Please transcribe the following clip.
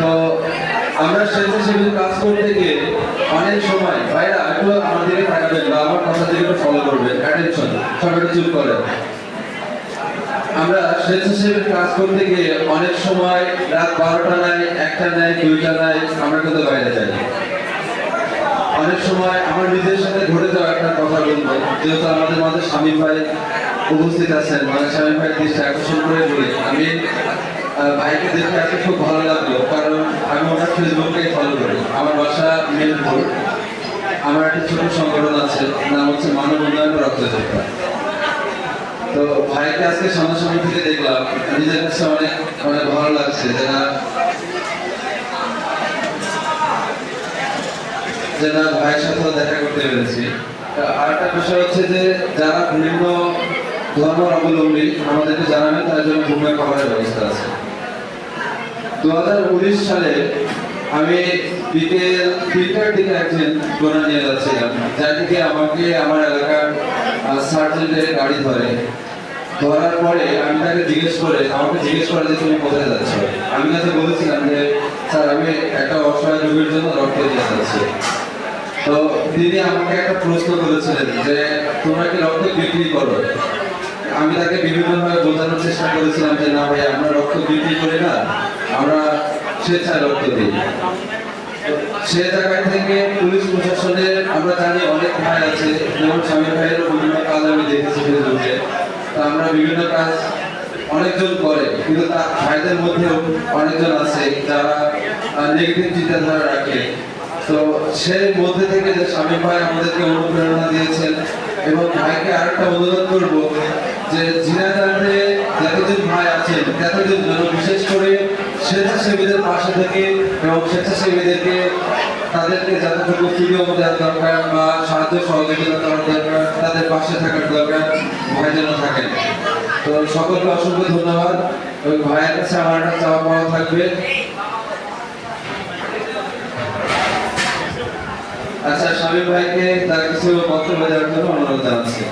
তো আমরা স্বেচ্ছাসেবী কাজ করতে গিয়ে অনেক সময় ভাইরা একটু আমার দিকে তাকাবেন বা আমার কথা একটু ফলো করবেন। অ্যাটেনশন সবাই চুপ করেন। আমরা স্বেচ্ছাসেবী কাজ করতে গিয়ে অনেক সময় রাত বারোটা নাই, একটা নাই, দুইটা নাই, আমরা কিন্তু বাইরে যাই। অনেক সময় আমার নিজের সাথে ঘটে যাওয়া একটা কথা বলব, যেহেতু আমাদের মাঝে স্বামী ভাই উপস্থিত আছেন মানে স্বামী ভাই দৃষ্টি আকর্ষণ করে বলি। আমি ভাইকে দেখে আজকে খুব ভালো লাগল, কারণ আমি ওনার ফেসবুকে ফলো করি। আমার বাসা মেদিনীপুর আমার একটা ছোট সংগঠন আছে, নাম হচ্ছে মানব উন্নয়ন রক্তযোদ্ধা তো ভাইকে আজকে সামনাসামনি থেকে দেখলাম, নিজের কাছে অনেক অনেক ভালো লাগছে যারা যারা ভাইয়ের সাথেও দেখা করতে পেরেছি। আর একটা বিষয় হচ্ছে যে, যারা বিভিন্ন আমাদেরকে জানাবেন, তার জন্য ভূমিকা খাবারের ব্যবস্থা আছে। দু হাজার উনিশ সালে আমি বিকেল তিনটার দিকে একদিন গোনা নিয়ে যাচ্ছিলাম। যার আমাকে, আমার এলাকার সার্জেন্টের গাড়ি ধরে। ধরার পরে আমি তাকে জিজ্ঞেস করে, আমাকে জিজ্ঞেস করে যে তুমি কোথায় যাচ্ছ? আমি তাকে বলেছিলাম যে, স্যার, আমি একটা অসহায় রোগীর জন্য রক্ত দিয়ে যাচ্ছি। তো তিনি আমাকে একটা প্রশ্ন করেছিলেন যে, তোমরা কি রক্ত বিক্রি করো? আমি তাকে বিভিন্নভাবে বোঝানোর চেষ্টা করেছিলাম যে, না ভাই আমরা রক্ত বিক্রি করি না, আমরা স্বেচ্ছায় রক্ত দিই। সে জায়গায় থেকে পুলিশ প্রশাসনের আমরা জানি অনেক ভাই আছে, যেমন স্বামী ভাইয়েরও বিভিন্ন কাজ আমি দেখেছি ফেসবুকে। তো আমরা বিভিন্ন কাজ অনেকজন করে, কিন্তু তার ভাইদের মধ্যেও অনেকজন আছে যারা নেগেটিভ চিন্তাধারা রাখে। তো সেই মধ্যে থেকে যে স্বামী ভাই আমাদেরকে অনুপ্রেরণা দিয়েছেন এবং ভাইকে আরেকটা অনুরোধ করব ততদিন যেন বিশেষ করে স্বেচ্ছাসেবীদের পাশে থেকে এবং স্বেচ্ছাসেবীদেরকে তাদেরকে যতটুকু ফ্রিডম দেওয়ার দরকার বা সাহায্য সহযোগিতা দেওয়ার দরকার, তাদের পাশে থাকার দরকার ভাই যেন থাকেন। তো সকলকে অসংখ্য ধন্যবাদ। ওই ভাইয়ের কাছে আমার একটা চাওয়া পাওয়া থাকবে। আচ্ছা স্বামী ভাইকে তার কিছু বক্তব্য দেওয়ার জন্য অনুরোধ জানাচ্ছি।